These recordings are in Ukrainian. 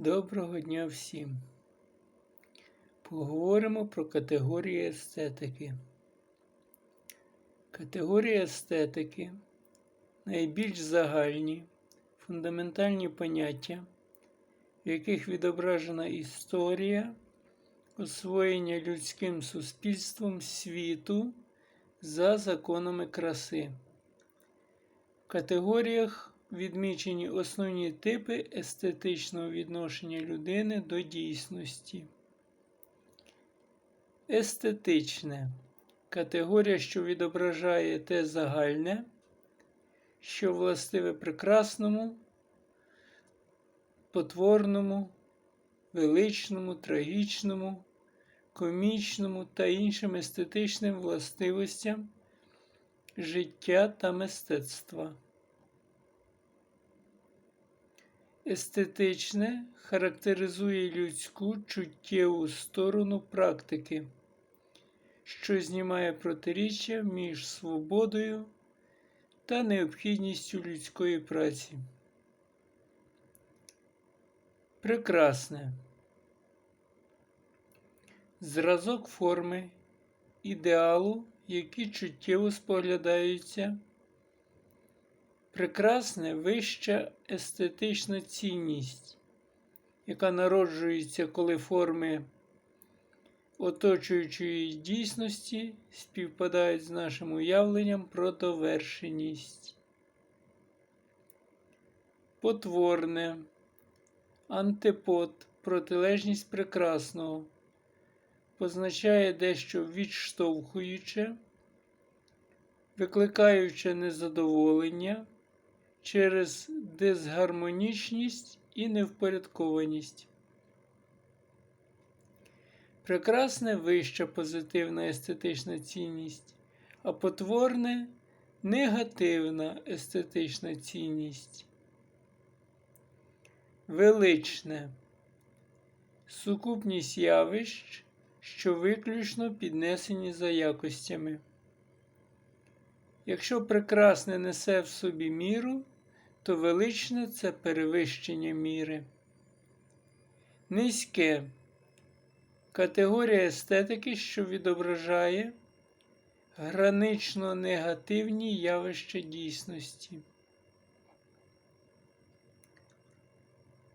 Доброго дня всім. Поговоримо про категорії естетики. Категорії естетики найбільш загальні, фундаментальні поняття, в яких відображена історія освоєння людським суспільством світу за законами краси. В категоріях відмічені основні типи естетичного відношення людини до дійсності. Естетичне категорія, що відображає те загальне, що властиве прекрасному, потворному, величному, трагічному, комічному та іншим естетичним властивостям життя та мистецтва. Естетичне характеризує людську чуттєву сторону практики, що знімає протиріччя між свободою та необхідністю людської праці. Прекрасне зразок форми ідеалу, які чуттєво споглядаються. Прекрасне вища естетична цінність, яка народжується, коли форми оточуючої дійсності співпадають з нашим уявленням про довершеність. Потворне, антипод, протилежність прекрасного, позначає дещо відштовхуюче, викликаюче незадоволення через дисгармонічність і невпорядкованість. Прекрасне вища позитивна естетична цінність, а потворне негативна естетична цінність. Величне сукупність явищ, що виключно піднесені за якостями. Якщо прекрасне несе в собі міру, то величне це перевищення міри. Низьке категорія естетики, що відображає гранично негативні явища дійсності.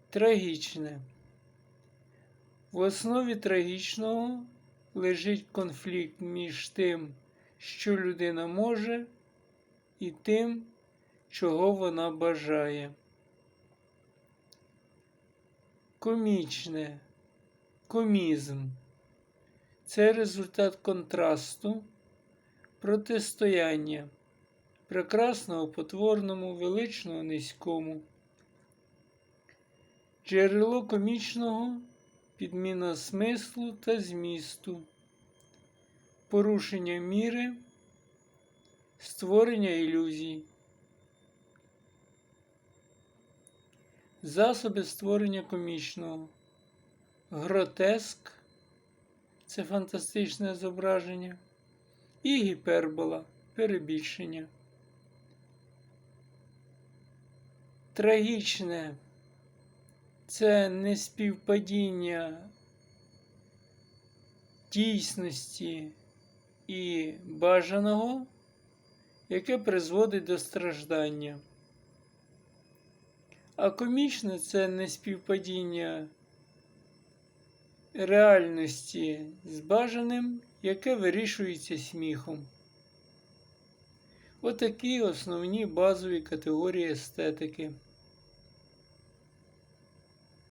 Трагічне. В основі трагічного лежить конфлікт між тим, що людина може, і тим, чого вона бажає. Комічне, комізм це результат контрасту, протистояння, прекрасного потворному, величного низькому. Джерело комічного підміна смислу та змісту, порушення міри, створення ілюзій. Засоби створення комічного. Гротеск це фантастичне зображення. І гіпербола перебільшення. Трагічне це неспівпадіння дійсності і бажаного, яке призводить до страждання. А комічне це не співпадіння реальності з бажаним, яке вирішується сміхом. Отакі основні базові категорії естетики.